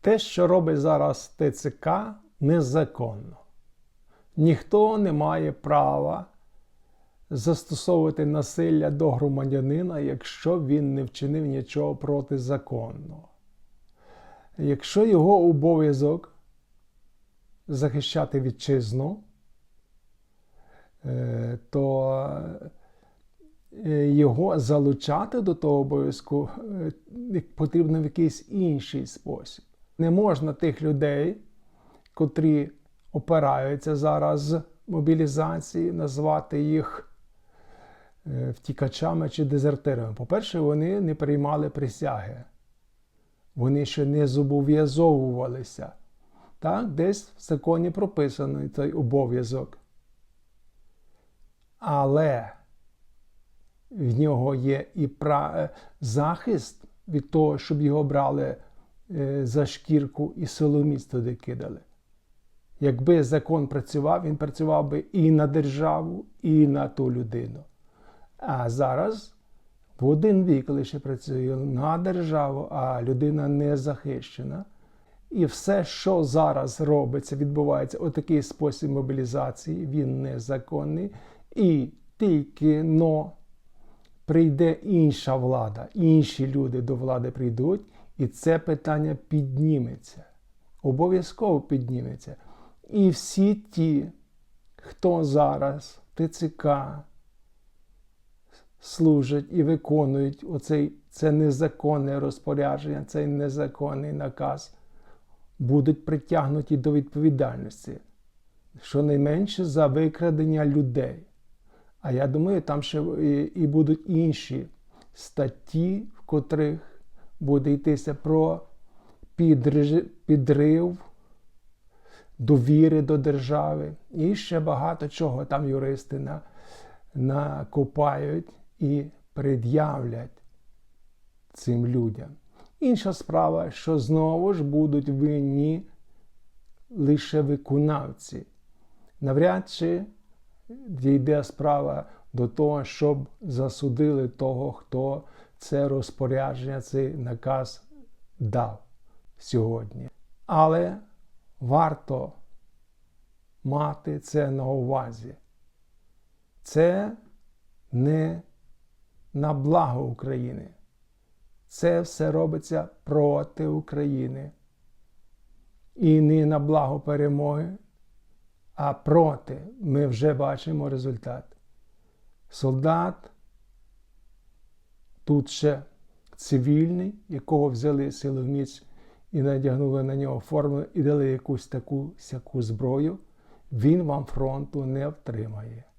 Те, що робить зараз ТЦК, незаконно. Ніхто не має права застосовувати насилля до громадянина, якщо він не вчинив нічого протизаконного. Якщо його обов'язок захищати вітчизну, е, то е, його залучати до того обов'язку е, потрібно в якийсь інший спосіб. Не можна тих людей, котрі опираються зараз з мобілізації, назвати їх е, втікачами чи дезертирами. По-перше, вони не приймали присяги. Вони ще не зобов'язовувалися. Так, десь в законі прописаний цей обов'язок. Але в нього є і е, захист від того, щоб його брали за шкірку і силоміць туди кидали. Якби закон працював, він працював би і на державу, і на ту людину. А зараз в один вік лише працює на державу, а людина не захищена. І все, що зараз робиться, відбувається у такий спосіб мобілізації, він незаконний. І тільки но прийде інша влада, інші люди до влади прийдуть, і це питання підніметься. Обов'язково підніметься. І всі ті, хто зараз ТЦК служать і виконують оцей, це незаконне розпорядження, цей незаконний наказ, будуть притягнуті до відповідальності, щонайменше за викрадення людей. А я думаю, там ще і, будуть інші статті, в котрих буде йтися про підрив довіри до держави і ще багато чого там юристи на, накопають і пред'являть цим людям. Інша справа, що знову ж будуть винні лише виконавці. Навряд чи дійде справа до того, щоб засудили того, хто це розпорядження, цей наказ дав сьогодні. Але варто мати це на увазі. Це не на благо України. Це все робиться проти України. І не на благо перемоги, а проти. Ми вже бачимо результат. Солдат тут ще цивільний, якого взяли силоміць і надягнули на нього форму і дали якусь таку сяку зброю, він вам фронту не втримає.